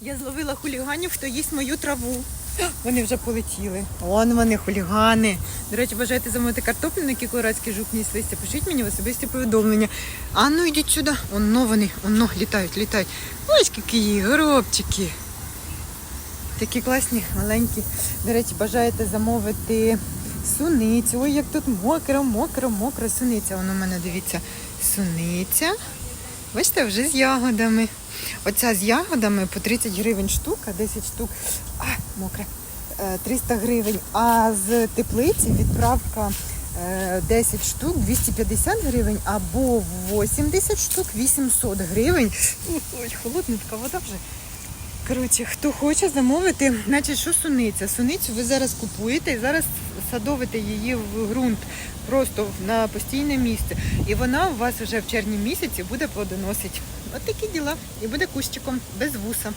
Я зловила хуліганів, хто їсть мою траву. Вони вже полетіли. Вон вони, хулігани. До речі, бажаєте замовити картоплю, на які колорадський жук ніс листя. Пишіть мені в особисті повідомлення. А ну йдіть сюди. Оно вони, оно, літають, літають. Ось які горобчики. Такі класні, маленькі. До речі, бажаєте замовити суницю. Ой, як тут мокро, мокро, мокро. Суниця. Воно у мене, дивіться, суниця. Бачите, вже з ягодами. Оця з ягодами по 30 гривень штука, 10 штук. А, мокре. Е, 300 гривень. А з теплиці відправка е, 10 штук 250 гривень або 80 штук 800 гривень. Ой, холодна вода вже. Коротше, хто хоче замовити, значить, що суниця? Суницю ви зараз купуєте і зараз садовите її в ґрунт просто на постійне місце. І вона у вас вже в червні місяці буде плодоносить. От такі діла. І буде кущиком без вуса.